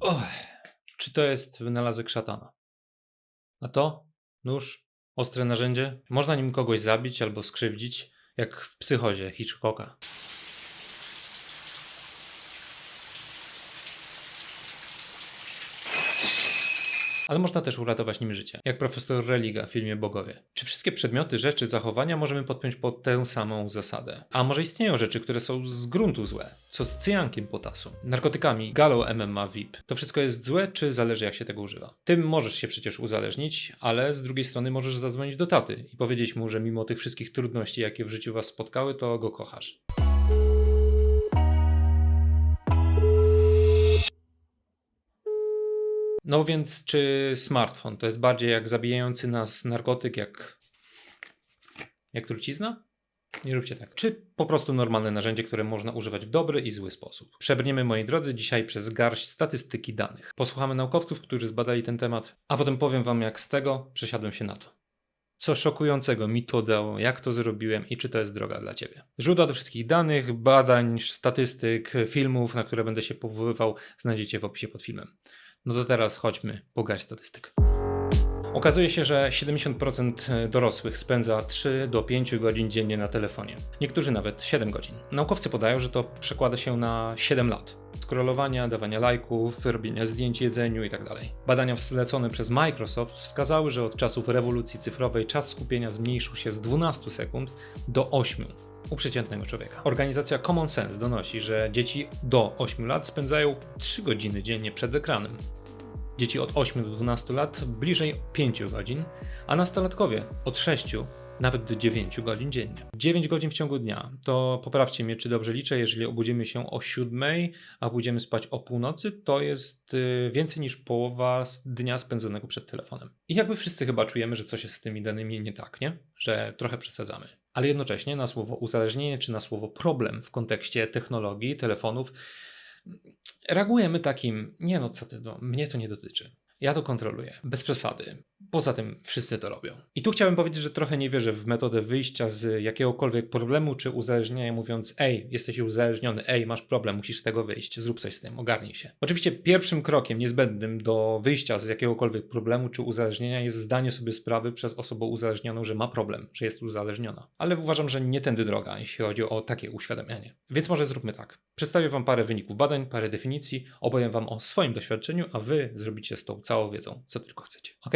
Och, czy to jest wynalazek szatana? A to? Nóż? Ostre narzędzie? Można nim kogoś zabić albo skrzywdzić, jak w psychozie Hitchcocka. Ale można też uratować nim życie, jak profesor Religa w filmie Bogowie. Czy wszystkie przedmioty, rzeczy, zachowania możemy podpiąć pod tę samą zasadę? A może istnieją rzeczy, które są z gruntu złe? Co z cyjankiem potasu? Narkotykami, galą MMA VIP? To wszystko jest złe, czy zależy jak się tego używa? Tym możesz się przecież uzależnić, ale z drugiej strony możesz zadzwonić do taty i powiedzieć mu, że mimo tych wszystkich trudności, jakie w życiu was spotkały, to go kochasz. No więc, czy smartfon to jest bardziej jak zabijający nas narkotyk, jak. jak trucizna? Nie róbcie tak. Czy po prostu normalne narzędzie, które można używać w dobry i zły sposób? Przebrniemy, moi drodzy, dzisiaj przez garść statystyki danych. Posłuchamy naukowców, którzy zbadali ten temat, a potem powiem wam, jak z tego przesiadłem się na to. Co szokującego mi to dało, jak to zrobiłem i czy to jest droga dla ciebie. Źródła do wszystkich danych, badań, statystyk, filmów, na które będę się powoływał, znajdziecie w opisie pod filmem. No to teraz chodźmy po garść statystyk. Okazuje się, że 70% dorosłych spędza 3 do 5 godzin dziennie na telefonie. Niektórzy nawet 7 godzin. Naukowcy podają, że to przekłada się na 7 lat. Scrollowania, dawania lajków, robienia zdjęć jedzeniu itd. Badania zlecone przez Microsoft wskazały, że od czasów rewolucji cyfrowej czas skupienia zmniejszył się z 12 sekund do 8 u przeciętnego człowieka. Organizacja Common Sense donosi, że dzieci do 8 lat spędzają 3 godziny dziennie przed ekranem. Dzieci od 8 do 12 lat bliżej 5 godzin, a nastolatkowie od 6 nawet do 9 godzin dziennie. 9 godzin w ciągu dnia. To poprawcie mnie, czy dobrze liczę, jeżeli obudzimy się o 7, a pójdziemy spać o północy, to jest y, więcej niż połowa dnia spędzonego przed telefonem. I jakby wszyscy chyba czujemy, że coś jest z tymi danymi nie tak, nie? Że trochę przesadzamy. Ale jednocześnie na słowo uzależnienie czy na słowo problem w kontekście technologii, telefonów reagujemy takim, nie no co ty, no, mnie to nie dotyczy. Ja to kontroluję, bez przesady. Poza tym wszyscy to robią. I tu chciałbym powiedzieć, że trochę nie wierzę w metodę wyjścia z jakiegokolwiek problemu czy uzależnienia, mówiąc: Ej, jesteś uzależniony, ej, masz problem, musisz z tego wyjść, zrób coś z tym, ogarnij się. Oczywiście pierwszym krokiem niezbędnym do wyjścia z jakiegokolwiek problemu czy uzależnienia jest zdanie sobie sprawy przez osobę uzależnioną, że ma problem, że jest uzależniona. Ale uważam, że nie tędy droga, jeśli chodzi o takie uświadamianie. Więc może zróbmy tak. Przedstawię Wam parę wyników badań, parę definicji, opowiem Wam o swoim doświadczeniu, a Wy zrobicie z tą całą wiedzą, co tylko chcecie. Ok?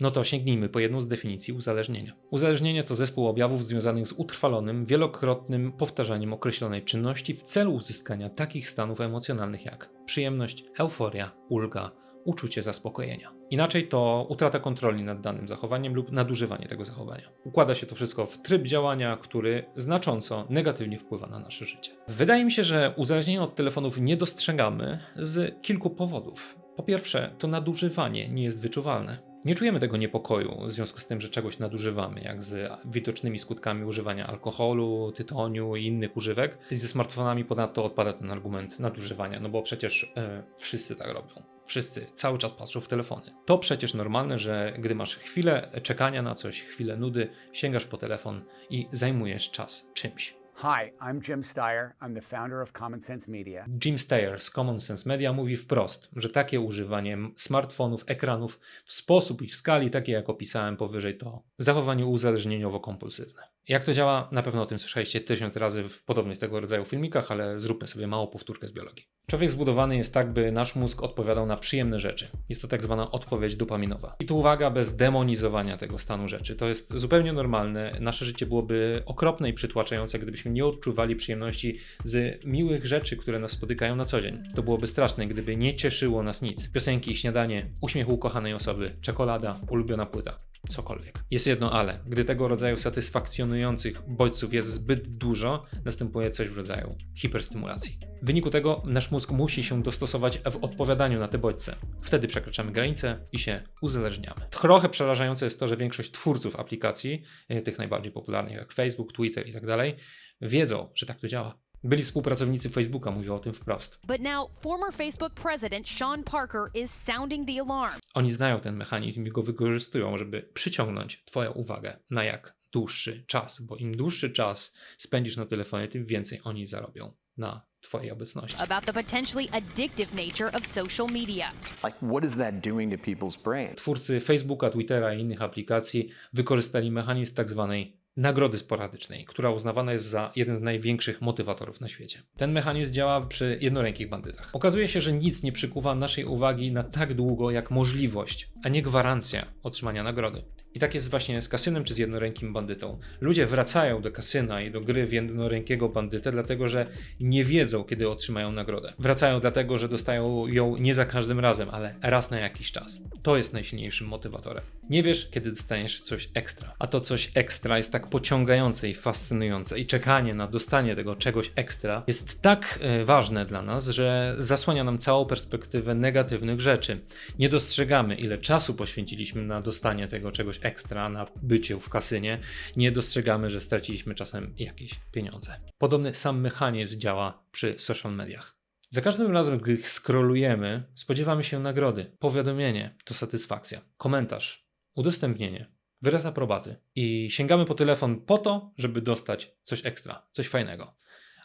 No to sięgnijmy po jedną z definicji uzależnienia. Uzależnienie to zespół objawów związanych z utrwalonym, wielokrotnym powtarzaniem określonej czynności w celu uzyskania takich stanów emocjonalnych jak przyjemność, euforia, ulga, uczucie zaspokojenia. Inaczej to utrata kontroli nad danym zachowaniem lub nadużywanie tego zachowania. Układa się to wszystko w tryb działania, który znacząco negatywnie wpływa na nasze życie. Wydaje mi się, że uzależnienie od telefonów nie dostrzegamy z kilku powodów. Po pierwsze, to nadużywanie nie jest wyczuwalne. Nie czujemy tego niepokoju w związku z tym, że czegoś nadużywamy, jak z widocznymi skutkami używania alkoholu, tytoniu i innych używek. Ze smartfonami ponadto odpada ten argument nadużywania, no bo przecież e, wszyscy tak robią. Wszyscy cały czas patrzą w telefony. To przecież normalne, że gdy masz chwilę czekania na coś, chwilę nudy, sięgasz po telefon i zajmujesz czas czymś. Hi, I'm Jim Steyer. I'm the founder of Common Sense Media. Jim Steyer z Common Sense Media mówi wprost, że takie używanie smartfonów, ekranów w sposób i w skali takie jak opisałem powyżej to zachowanie uzależnieniowo-kompulsywne. Jak to działa? Na pewno o tym słyszeliście tysiąc razy w podobnych tego rodzaju filmikach, ale zróbmy sobie małą powtórkę z biologii. Człowiek zbudowany jest tak, by nasz mózg odpowiadał na przyjemne rzeczy. Jest to tak zwana odpowiedź dopaminowa. I tu uwaga, bez demonizowania tego stanu rzeczy. To jest zupełnie normalne. Nasze życie byłoby okropne i przytłaczające, gdybyśmy nie odczuwali przyjemności z miłych rzeczy, które nas spotykają na co dzień. To byłoby straszne, gdyby nie cieszyło nas nic. Piosenki, śniadanie, uśmiech ukochanej osoby, czekolada, ulubiona płyta cokolwiek. Jest jedno ale. Gdy tego rodzaju satysfakcjonujących bodźców jest zbyt dużo, następuje coś w rodzaju hiperstymulacji. W wyniku tego nasz mózg musi się dostosować w odpowiadaniu na te bodźce. Wtedy przekraczamy granice i się uzależniamy. Trochę przerażające jest to, że większość twórców aplikacji, e, tych najbardziej popularnych jak Facebook, Twitter i tak dalej, wiedzą, że tak to działa. Byli współpracownicy Facebooka mówią o tym wprost. But now, former Facebook president Sean Parker is sounding the alarm. Oni znają ten mechanizm i go wykorzystują, żeby przyciągnąć Twoją uwagę na jak dłuższy czas, bo im dłuższy czas spędzisz na telefonie, tym więcej oni zarobią. na Twojej obecności. about the potentially addictive nature of social media. Like, what is that doing to people's brains? Twórcy Facebooka, Twittera i innych aplikacji wykorzystali mechanizm tak zwanej nagrody sporadycznej, która uznawana jest za jeden z największych motywatorów na świecie. Ten mechanizm działa przy jednorękich bandytach. Okazuje się, że nic nie przykuwa naszej uwagi na tak długo jak możliwość, a nie gwarancja otrzymania nagrody. I tak jest właśnie z kasynem czy z jednorękim bandytą. Ludzie wracają do kasyna i do gry w jednorękiego bandytę, dlatego że nie wiedzą, kiedy otrzymają nagrodę. Wracają dlatego, że dostają ją nie za każdym razem, ale raz na jakiś czas. To jest najsilniejszym motywatorem. Nie wiesz, kiedy dostaniesz coś ekstra, a to coś ekstra jest tak pociągające i fascynujące, i czekanie na dostanie tego czegoś ekstra jest tak e, ważne dla nas, że zasłania nam całą perspektywę negatywnych rzeczy. Nie dostrzegamy, ile czasu poświęciliśmy na dostanie tego czegoś ekstra, na bycie w kasynie. Nie dostrzegamy, że straciliśmy czasem jakieś pieniądze. Podobny sam mechanizm działa przy social mediach. Za każdym razem, gdy scrollujemy, spodziewamy się nagrody. Powiadomienie to satysfakcja. Komentarz, udostępnienie, wyraz aprobaty. I sięgamy po telefon po to, żeby dostać coś ekstra, coś fajnego.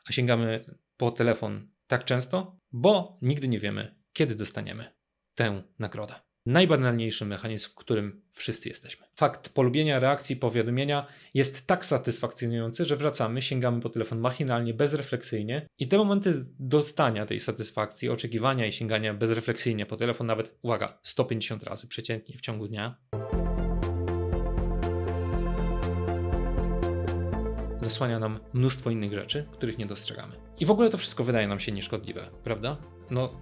A sięgamy po telefon tak często, bo nigdy nie wiemy, kiedy dostaniemy tę nagrodę. Najbanalniejszy mechanizm, w którym wszyscy jesteśmy. Fakt polubienia reakcji powiadomienia jest tak satysfakcjonujący, że wracamy, sięgamy po telefon machinalnie, bezrefleksyjnie i te momenty dostania tej satysfakcji, oczekiwania i sięgania bezrefleksyjnie po telefon nawet, uwaga, 150 razy przeciętnie w ciągu dnia, zasłania nam mnóstwo innych rzeczy, których nie dostrzegamy. I w ogóle to wszystko wydaje nam się nieszkodliwe, prawda? No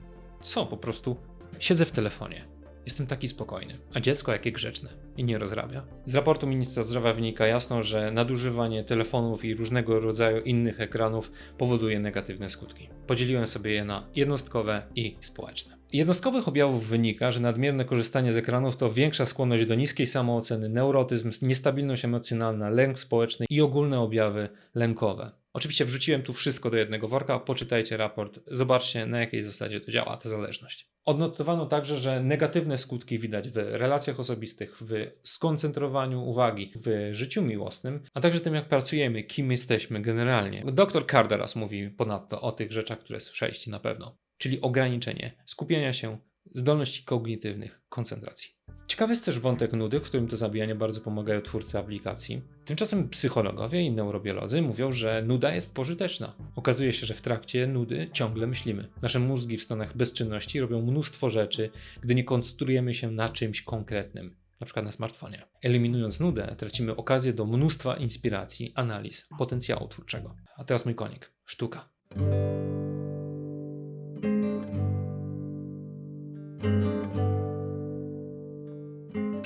co, po prostu siedzę w telefonie. Jestem taki spokojny, a dziecko jakie grzeczne i nie rozrabia. Z raportu ministra zdrowia wynika jasno, że nadużywanie telefonów i różnego rodzaju innych ekranów powoduje negatywne skutki. Podzieliłem sobie je na jednostkowe i społeczne. Jednostkowych objawów wynika, że nadmierne korzystanie z ekranów to większa skłonność do niskiej samooceny, neurotyzm, niestabilność emocjonalna, lęk społeczny i ogólne objawy lękowe. Oczywiście wrzuciłem tu wszystko do jednego worka, poczytajcie raport, zobaczcie na jakiej zasadzie to działa ta zależność. Odnotowano także, że negatywne skutki widać w relacjach osobistych, w skoncentrowaniu uwagi, w życiu miłosnym, a także tym, jak pracujemy, kim jesteśmy generalnie. Dr Carderas mówi ponadto o tych rzeczach, które słyszeliście na pewno, czyli ograniczenie skupienia się, zdolności kognitywnych, koncentracji. Ciekawy jest też wątek nudy, w którym to zabijanie bardzo pomagają twórcy aplikacji. Tymczasem psychologowie i neurobiolodzy mówią, że nuda jest pożyteczna. Okazuje się, że w trakcie nudy ciągle myślimy. Nasze mózgi w stanach bezczynności robią mnóstwo rzeczy, gdy nie koncentrujemy się na czymś konkretnym, na przykład na smartfonie. Eliminując nudę, tracimy okazję do mnóstwa inspiracji, analiz, potencjału twórczego. A teraz mój konik sztuka.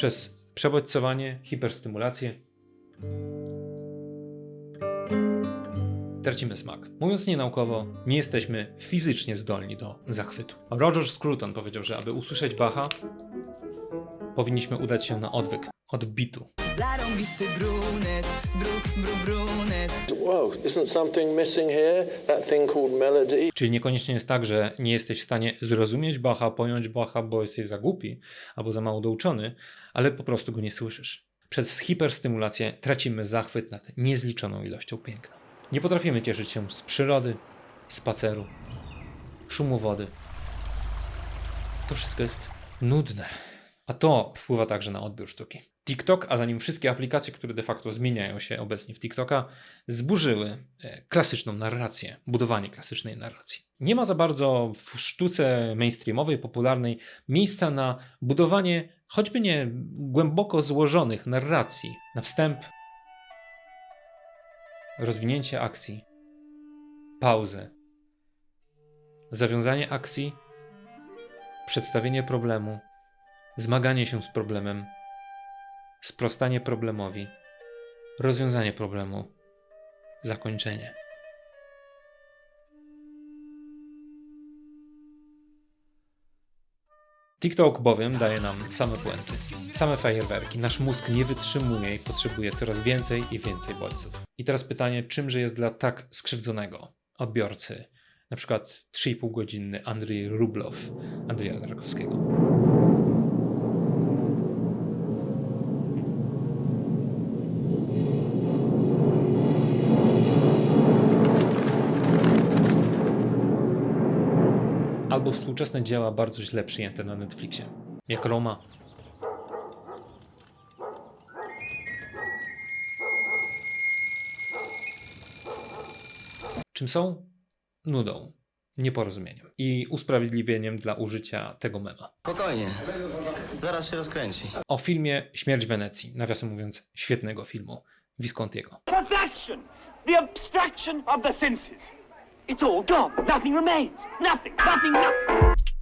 Przez przebodźcowanie, hiperstymulację tracimy smak. Mówiąc nienaukowo, nie jesteśmy fizycznie zdolni do zachwytu. Roger Scruton powiedział, że aby usłyszeć Bacha, powinniśmy udać się na odwyk, od bitu. Zarąbisty brunet, bru, bru, brunet. Whoa, isn't something missing here? That thing called melody. Czyli niekoniecznie jest tak, że nie jesteś w stanie zrozumieć Bacha, pojąć Bacha, bo jesteś za głupi albo za mało douczony, ale po prostu go nie słyszysz. Przez hiperstymulację tracimy zachwyt nad niezliczoną ilością piękna. Nie potrafimy cieszyć się z przyrody, spaceru, szumu wody. To wszystko jest nudne. A to wpływa także na odbiór sztuki. TikTok, a za nim wszystkie aplikacje, które de facto zmieniają się obecnie w TikToka, zburzyły e, klasyczną narrację, budowanie klasycznej narracji. Nie ma za bardzo w sztuce mainstreamowej, popularnej miejsca na budowanie choćby nie głęboko złożonych narracji, na wstęp, rozwinięcie akcji, pauzę, zawiązanie akcji, przedstawienie problemu, zmaganie się z problemem, sprostanie problemowi, rozwiązanie problemu, zakończenie. TikTok bowiem daje nam same puenty, same fajerwerki. Nasz mózg nie wytrzymuje i potrzebuje coraz więcej i więcej bodźców. I teraz pytanie, czymże jest dla tak skrzywdzonego odbiorcy, na przykład 3,5 godzinny Andrzej Rublow, Andrzeja Drakowskiego. Albo współczesne dzieła bardzo źle przyjęte na Netflixie. Jak Roma. Czym są? Nudą, nieporozumieniem i usprawiedliwieniem dla użycia tego mema. Spokojnie. Zaraz się rozkręci. O filmie Śmierć Wenecji, nawiasem mówiąc, świetnego filmu Viscontiego. Perfection! The abstraction of the senses. It's all gone. Nothing remains. Nothing. Nothing. Nothing.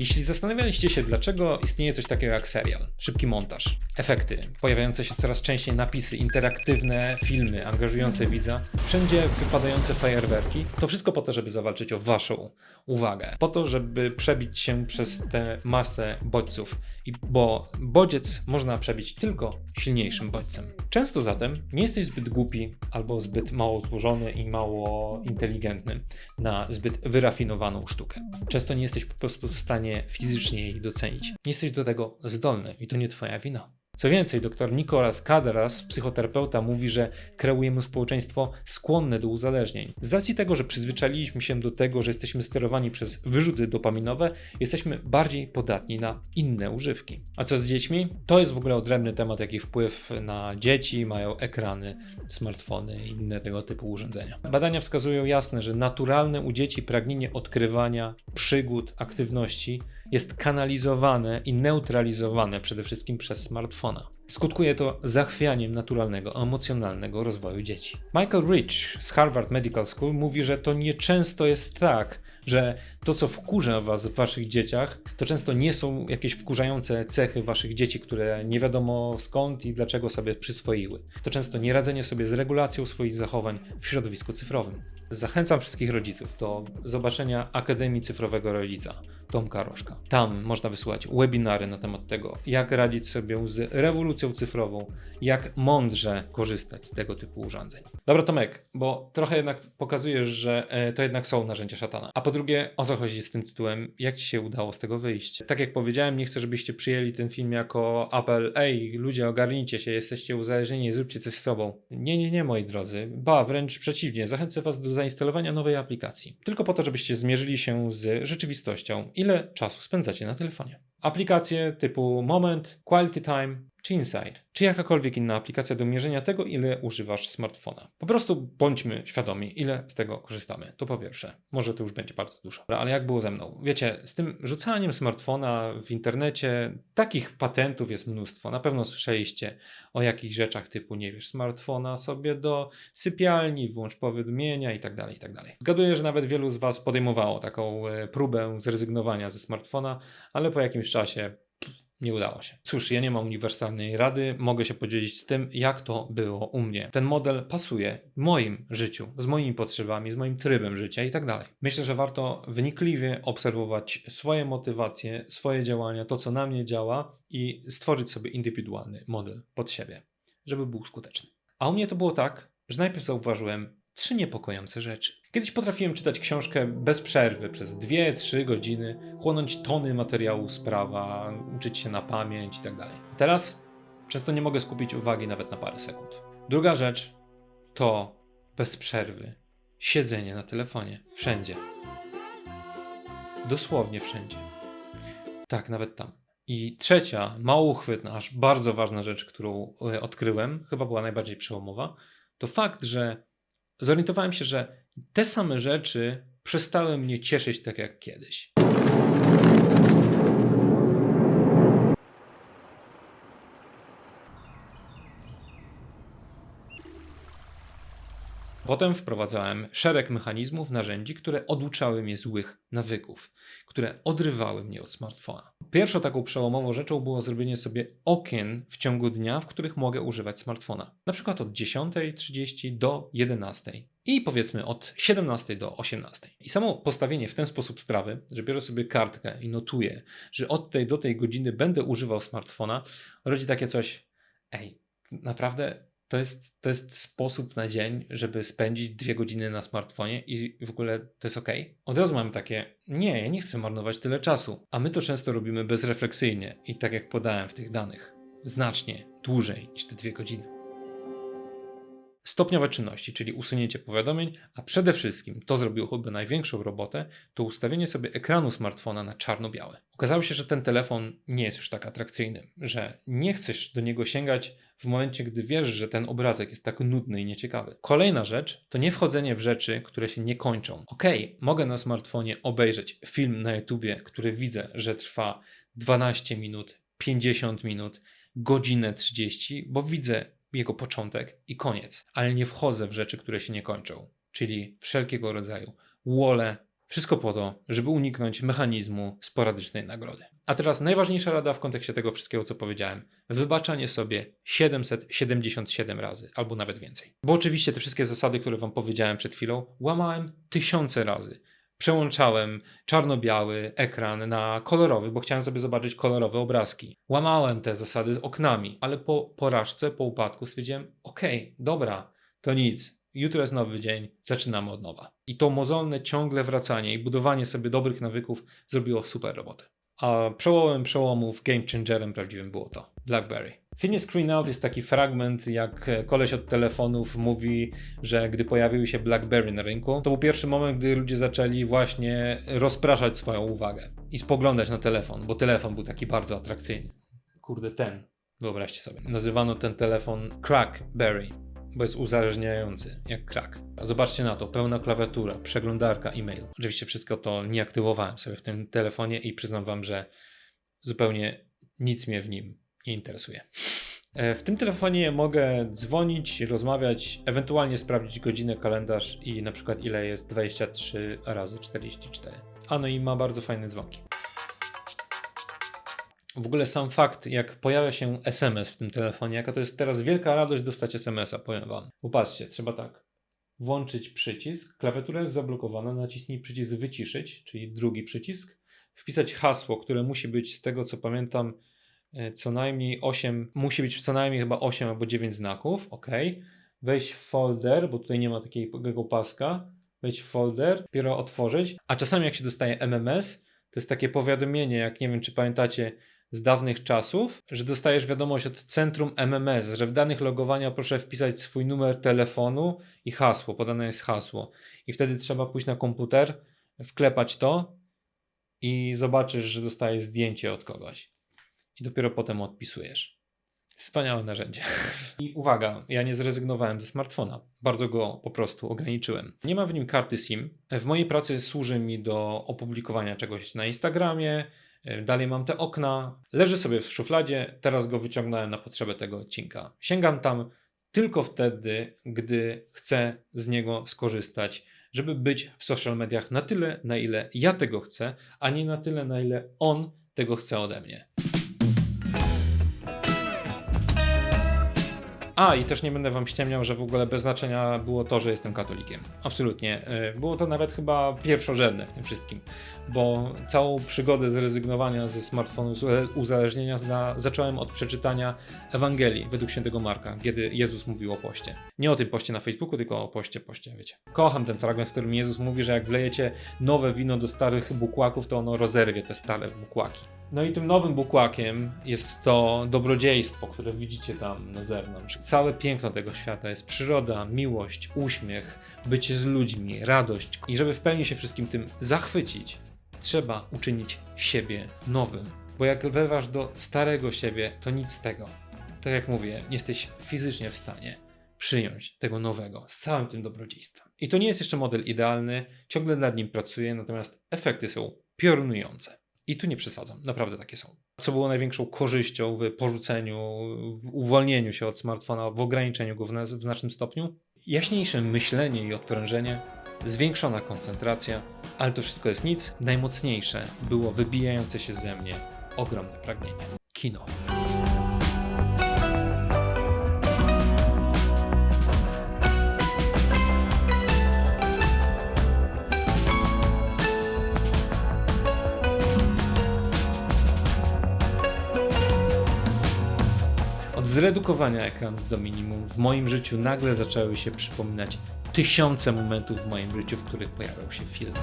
Jeśli zastanawialiście się, dlaczego istnieje coś takiego jak serial, szybki montaż, efekty, pojawiające się coraz częściej napisy, interaktywne filmy angażujące widza, wszędzie wypadające fajerwerki, to wszystko po to, żeby zawalczyć o waszą uwagę. Po to, żeby przebić się przez tę masę bodźców. I bo bodziec można przebić tylko silniejszym bodźcem. Często zatem nie jesteś zbyt głupi albo zbyt mało złożony i mało inteligentny na zbyt wyrafinowaną sztukę. Często nie jesteś po prostu w stanie fizycznie jej docenić. Nie jesteś do tego zdolny i to nie twoja wina. Co więcej, dr Nicolas Kaderas, psychoterapeuta, mówi, że kreujemy społeczeństwo skłonne do uzależnień. Z racji tego, że przyzwyczailiśmy się do tego, że jesteśmy sterowani przez wyrzuty dopaminowe, jesteśmy bardziej podatni na inne używki. A co z dziećmi? To jest w ogóle odrębny temat, jaki wpływ na dzieci mają ekrany, smartfony i inne tego typu urządzenia. Badania wskazują jasne, że naturalne u dzieci pragnienie odkrywania, przygód, aktywności jest kanalizowane i neutralizowane przede wszystkim przez smartfona. Skutkuje to zachwianiem naturalnego, emocjonalnego rozwoju dzieci. Michael Rich z Harvard Medical School mówi, że to nieczęsto jest tak, że to, co wkurza was w waszych dzieciach, to często nie są jakieś wkurzające cechy waszych dzieci, które nie wiadomo skąd i dlaczego sobie przyswoiły. To często nieradzenie sobie z regulacją swoich zachowań w środowisku cyfrowym. Zachęcam wszystkich rodziców do zobaczenia Akademii Cyfrowego Rodzica Tomka Rożka. Tam można wysłuchać webinary na temat tego, jak radzić sobie z rewolucją cyfrową, jak mądrze korzystać z tego typu urządzeń. Dobra, Tomek, bo trochę jednak pokazujesz, że e, to jednak są narzędzia szatana. A po drugie, o co chodzi z tym tytułem? Jak ci się udało z tego wyjść? Tak jak powiedziałem, nie chcę, żebyście przyjęli ten film jako apel, ej, ludzie, ogarnijcie się, jesteście uzależnieni, zróbcie coś z sobą. Nie, nie, nie, moi drodzy. Ba, wręcz przeciwnie, zachęcę was do zainstalowania nowej aplikacji. Tylko po to, żebyście zmierzyli się z rzeczywistością, ile czasu spędzacie na telefonie. Aplikacje typu Moment, Quality Time czy Insight, czy jakakolwiek inna aplikacja do mierzenia tego, ile używasz smartfona. Po prostu bądźmy świadomi, ile z tego korzystamy. To po pierwsze. Może to już będzie bardzo dużo. Ale jak było ze mną? Wiecie, z tym rzucaniem smartfona w internecie, takich patentów jest mnóstwo. Na pewno słyszeliście o jakichś rzeczach typu, nie wiesz, smartfona sobie do sypialni, włącz powiadomienia i tak dalej, i tak dalej. Zgaduję, że nawet wielu z Was podejmowało taką e, próbę zrezygnowania ze smartfona, ale po jakimś czasie nie udało się. Cóż, ja nie mam uniwersalnej rady, mogę się podzielić z tym, jak to było u mnie. Ten model pasuje moim życiu, z moimi potrzebami, z moim trybem życia i tak dalej. Myślę, że warto wnikliwie obserwować swoje motywacje, swoje działania, to co na mnie działa i stworzyć sobie indywidualny model pod siebie, żeby był skuteczny. A u mnie to było tak, że najpierw zauważyłem trzy niepokojące rzeczy. Kiedyś potrafiłem czytać książkę bez przerwy przez 2-3 godziny, chłonąć tony materiału z prawa, uczyć się na pamięć itd. Teraz często nie mogę skupić uwagi nawet na parę sekund. Druga rzecz to bez przerwy siedzenie na telefonie. Wszędzie. Dosłownie wszędzie. Tak, nawet tam. I trzecia, mało uchwytna, aż bardzo ważna rzecz, którą e, odkryłem, chyba była najbardziej przełomowa, to fakt, że zorientowałem się, że te same rzeczy przestały mnie cieszyć tak jak kiedyś. Potem wprowadzałem szereg mechanizmów, narzędzi, które oduczały mnie złych nawyków, które odrywały mnie od smartfona. Pierwszą taką przełomową rzeczą było zrobienie sobie okien w ciągu dnia, w których mogę używać smartfona. Na przykład od 10.30 do 11.00 i powiedzmy od 17 do 18. I samo postawienie w ten sposób sprawy, że biorę sobie kartkę i notuję, że od tej do tej godziny będę używał smartfona, rodzi takie coś, ej, naprawdę to jest, to jest sposób na dzień, żeby spędzić dwie godziny na smartfonie i w ogóle to jest ok. Od razu mam takie, nie, ja nie chcę marnować tyle czasu. A my to często robimy bezrefleksyjnie i tak jak podałem w tych danych, znacznie dłużej niż te dwie godziny. Stopniowe czynności, czyli usunięcie powiadomień, a przede wszystkim to zrobiło chyba największą robotę, to ustawienie sobie ekranu smartfona na czarno-białe. Okazało się, że ten telefon nie jest już tak atrakcyjny, że nie chcesz do niego sięgać w momencie, gdy wiesz, że ten obrazek jest tak nudny i nieciekawy. Kolejna rzecz to nie wchodzenie w rzeczy, które się nie kończą. Okej, mogę na smartfonie obejrzeć film na YouTubie, który widzę, że trwa 12 minut, 50 minut, godzinę 30, bo widzę jego początek i koniec, ale nie wchodzę w rzeczy, które się nie kończą, czyli wszelkiego rodzaju wole, wszystko po to, żeby uniknąć mechanizmu sporadycznej nagrody. A teraz najważniejsza rada w kontekście tego wszystkiego, co powiedziałem. Wybaczanie sobie 777 razy, albo nawet więcej. Bo oczywiście te wszystkie zasady, które wam powiedziałem przed chwilą, łamałem tysiące razy. Przełączałem czarno-biały ekran na kolorowy, bo chciałem sobie zobaczyć kolorowe obrazki. Łamałem te zasady z oknami, ale po porażce, po upadku stwierdziłem, okej, dobra, to nic. Jutro jest nowy dzień, zaczynamy od nowa. I to mozolne ciągle wracanie i budowanie sobie dobrych nawyków zrobiło super robotę. A przełomem przełomów, game changerem prawdziwym było to BlackBerry. Finish Screen Out jest taki fragment, jak koleś od telefonów mówi, że gdy pojawiły się BlackBerry na rynku, to był pierwszy moment, gdy ludzie zaczęli właśnie rozpraszać swoją uwagę i spoglądać na telefon, bo telefon był taki bardzo atrakcyjny. Kurde, ten. Wyobraźcie sobie. Nazywano ten telefon Crackberry, bo jest uzależniający, jak crack. Zobaczcie na to, pełna klawiatura, przeglądarka, e-mail. Oczywiście wszystko to nie aktywowałem sobie w tym telefonie i przyznam wam, że zupełnie nic mnie w nim nie interesuje. E, W tym telefonie mogę dzwonić, rozmawiać, ewentualnie sprawdzić godzinę, kalendarz i na przykład ile jest 23 razy 44. A no i ma bardzo fajne dzwonki. W ogóle sam fakt, jak pojawia się SMS w tym telefonie, jaka to jest teraz wielka radość dostać SMS-a, powiem wam. Trzeba tak. Włączyć przycisk, klawiatura jest zablokowana, naciśnij przycisk wyciszyć, czyli drugi przycisk, wpisać hasło, które musi być z tego co pamiętam co najmniej 8, musi być co najmniej chyba 8 albo 9 znaków, ok. Wejść w folder, bo tutaj nie ma takiego paska, wejść w folder, dopiero otworzyć, a czasami jak się dostaje MMS, to jest takie powiadomienie, jak nie wiem czy pamiętacie z dawnych czasów, że dostajesz wiadomość od centrum MMS, że w danych logowania proszę wpisać swój numer telefonu i hasło, podane jest hasło. I wtedy trzeba pójść na komputer, wklepać to i zobaczysz, że dostajesz zdjęcie od kogoś. I dopiero potem odpisujesz. Wspaniałe narzędzie. I uwaga, ja nie zrezygnowałem ze smartfona. Bardzo go po prostu ograniczyłem. Nie ma w nim karty SIM. W mojej pracy służy mi do opublikowania czegoś na Instagramie. Dalej mam te okna. Leży sobie w szufladzie. Teraz go wyciągnąłem na potrzebę tego odcinka. Sięgam tam tylko wtedy, gdy chcę z niego skorzystać, żeby być w social mediach na tyle, na ile ja tego chcę, a nie na tyle, na ile on tego chce ode mnie. A, i też nie będę wam ściemniał, że w ogóle bez znaczenia było to, że jestem katolikiem. Absolutnie. Y, Było to nawet chyba pierwszorzędne w tym wszystkim, bo całą przygodę zrezygnowania ze smartfonu, z uzależnienia zacząłem od przeczytania Ewangelii według świętego Marka, kiedy Jezus mówił o poście. Nie o tym poście na Facebooku, tylko o poście, poście, wiecie. Kocham ten fragment, w którym Jezus mówi, że jak wlejecie nowe wino do starych bukłaków, to ono rozerwie te stare bukłaki. No i tym nowym bukłakiem jest to dobrodziejstwo, które widzicie tam na zewnątrz. Całe piękno tego świata jest przyroda, miłość, uśmiech, bycie z ludźmi, radość. I żeby w pełni się wszystkim tym zachwycić, trzeba uczynić siebie nowym. Bo jak wlewasz do starego siebie, to nic z tego. Tak jak mówię, nie jesteś fizycznie w stanie przyjąć tego nowego z całym tym dobrodziejstwem. I to nie jest jeszcze model idealny, ciągle nad nim pracuję, natomiast efekty są piorunujące. I tu nie przesadzam, naprawdę takie są. Co było największą korzyścią w porzuceniu, w uwolnieniu się od smartfona, w ograniczeniu go w, w znacznym stopniu? Jaśniejsze myślenie i odprężenie, zwiększona koncentracja, ale to wszystko jest nic. Najmocniejsze było wybijające się ze mnie ogromne pragnienie. Kino. Zredukowania ekranu do minimum w moim życiu nagle zaczęły się przypominać tysiące momentów w moim życiu, w których pojawiał się film.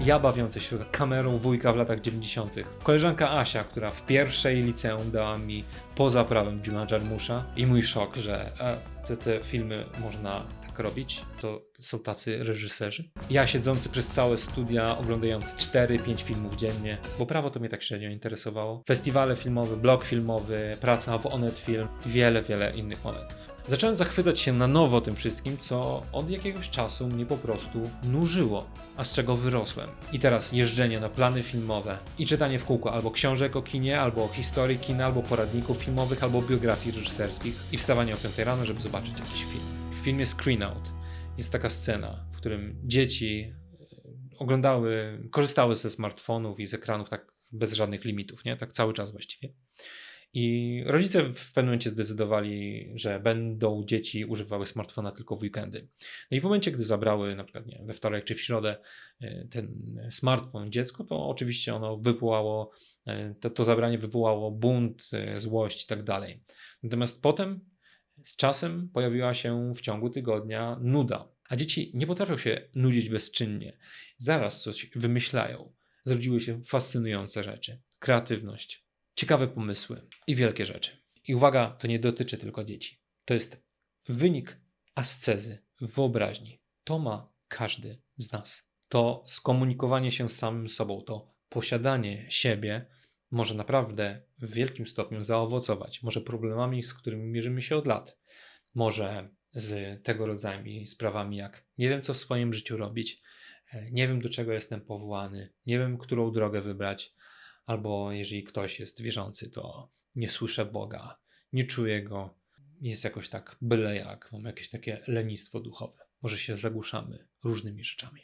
Ja bawiący się kamerą wujka w latach 90. Koleżanka Asia, która w pierwszej liceum dała mi poza prawem Jima Jarmusza i mój szok, że e, te, te filmy można tak robić, to są tacy reżyserzy. Ja siedzący przez całe studia, oglądający 4-5 filmów dziennie, bo prawo to mnie tak średnio interesowało. Festiwale filmowe, blog filmowy, praca w Onet Film i wiele, wiele innych momentów. Zacząłem zachwycać się na nowo tym wszystkim, co od jakiegoś czasu mnie po prostu nużyło, a z czego wyrosłem. I teraz jeżdżenie na plany filmowe i czytanie w kółko albo książek o kinie, albo o historii kina, albo poradników filmowych, albo biografii reżyserskich i wstawanie o 5 rano, żeby zobaczyć jakiś film. Filmie Screen Out jest taka scena, w którym dzieci e, oglądały, korzystały ze smartfonów i z ekranów tak bez żadnych limitów, nie? Tak cały czas właściwie. I rodzice w pewnym momencie zdecydowali, że będą dzieci używały smartfona tylko w weekendy. No i w momencie, gdy zabrały na przykład nie, we wtorek czy w środę e, ten smartfon dziecko, to oczywiście ono wywołało, e, to, to zabranie wywołało bunt, złość i tak dalej. Natomiast potem z czasem pojawiła się w ciągu tygodnia nuda. A dzieci nie potrafią się nudzić bezczynnie. Zaraz coś wymyślają. Zrodziły się fascynujące rzeczy. Kreatywność, ciekawe pomysły i wielkie rzeczy. I uwaga, to nie dotyczy tylko dzieci. To jest wynik ascezy, wyobraźni. To ma każdy z nas. To skomunikowanie się z samym sobą, to posiadanie siebie może naprawdę w wielkim stopniu zaowocować. Może problemami, z którymi mierzymy się od lat. Może z tego rodzaju sprawami, jak nie wiem, co w swoim życiu robić, e, nie wiem, do czego jestem powołany, nie wiem, którą drogę wybrać, albo jeżeli ktoś jest wierzący, to nie słyszę Boga, nie czuję go, jest jakoś tak byle jak, mam jakieś takie lenistwo duchowe. Może się zagłuszamy różnymi rzeczami.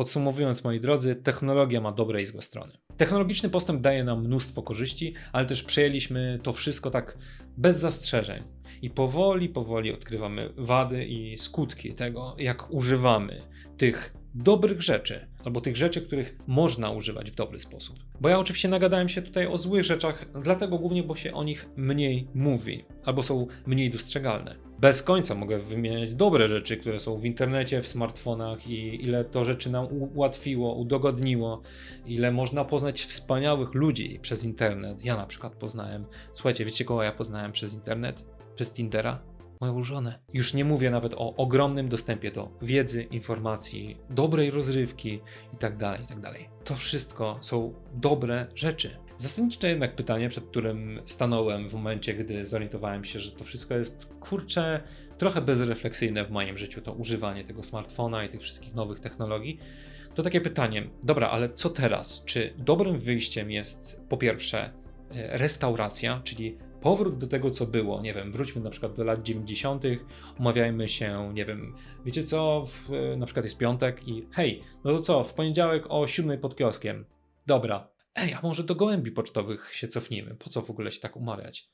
Podsumowując, moi drodzy, technologia ma dobre i złe strony. Technologiczny postęp daje nam mnóstwo korzyści, ale też przejęliśmy to wszystko tak bez zastrzeżeń. I powoli, powoli odkrywamy wady i skutki tego, jak używamy tych dobrych rzeczy, albo tych rzeczy, których można używać w dobry sposób. Bo ja oczywiście nagadałem się tutaj o złych rzeczach, dlatego głównie, bo się o nich mniej mówi, albo są mniej dostrzegalne. Bez końca mogę wymieniać dobre rzeczy, które są w internecie, w smartfonach i ile to rzeczy nam ułatwiło, udogodniło, ile można poznać wspaniałych ludzi przez internet. Ja na przykład poznałem, słuchajcie, wiecie kogo ja poznałem przez internet? Przez Tindera? Moją żonę. Już nie mówię nawet o ogromnym dostępie do wiedzy, informacji, dobrej rozrywki itd. itd. To wszystko są dobre rzeczy. Zasadnicze jednak pytanie, przed którym stanąłem w momencie, gdy zorientowałem się, że to wszystko jest kurcze, trochę bezrefleksyjne w moim życiu, to używanie tego smartfona i tych wszystkich nowych technologii, to takie pytanie, dobra, ale co teraz? Czy dobrym wyjściem jest po pierwsze e, restauracja, czyli powrót do tego, co było. Nie wiem, wróćmy na przykład do lat 90., umawiajmy się, nie wiem, wiecie co, w, na przykład jest piątek i hej, no to co, w poniedziałek o 7 pod kioskiem. Dobra. Ej, a może do gołębi pocztowych się cofnijmy? Po co w ogóle się tak umawiać?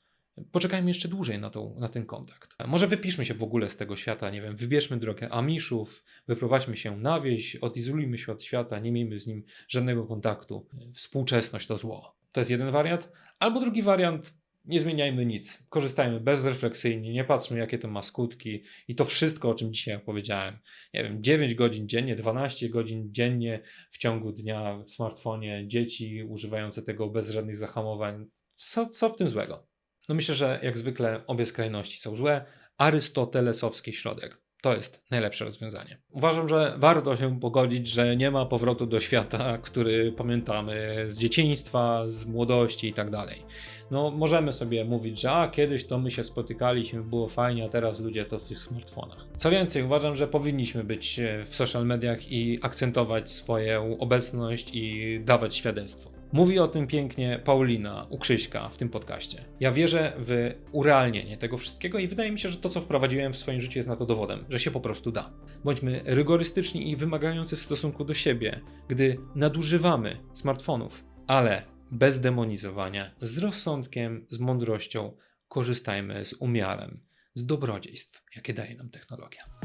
Poczekajmy jeszcze dłużej na, tą, na ten kontakt. Może wypiszmy się w ogóle z tego świata, nie wiem, wybierzmy drogę Amiszów, wyprowadźmy się na wieś, odizolujmy się od świata, nie miejmy z nim żadnego kontaktu. Współczesność to zło. To jest jeden wariant. Albo drugi wariant, nie zmieniajmy nic. Korzystajmy bezrefleksyjnie, nie patrzmy, jakie to ma skutki i to wszystko, o czym dzisiaj opowiedziałem. Nie wiem, 9 godzin dziennie, 12 godzin dziennie w ciągu dnia w smartfonie, dzieci używające tego bez żadnych zahamowań. Co, co w tym złego? No myślę, że jak zwykle obie skrajności są złe. Arystotelesowski środek. To jest najlepsze rozwiązanie. Uważam, że warto się pogodzić, że nie ma powrotu do świata, który pamiętamy z dzieciństwa, z młodości i tak dalej. No, możemy sobie mówić, że a kiedyś to my się spotykaliśmy, było fajnie, a teraz ludzie to w tych smartfonach. Co więcej, uważam, że powinniśmy być w social mediach i akcentować swoją obecność i dawać świadectwo. Mówi o tym pięknie Paulina u Krzyśka w tym podcaście. Ja wierzę w urealnienie tego wszystkiego i wydaje mi się, że to, co wprowadziłem w swoim życiu, jest na to dowodem, że się po prostu da. Bądźmy rygorystyczni i wymagający w stosunku do siebie, gdy nadużywamy smartfonów, ale bez demonizowania, z rozsądkiem, z mądrością, korzystajmy z umiarem, z dobrodziejstw, jakie daje nam technologia.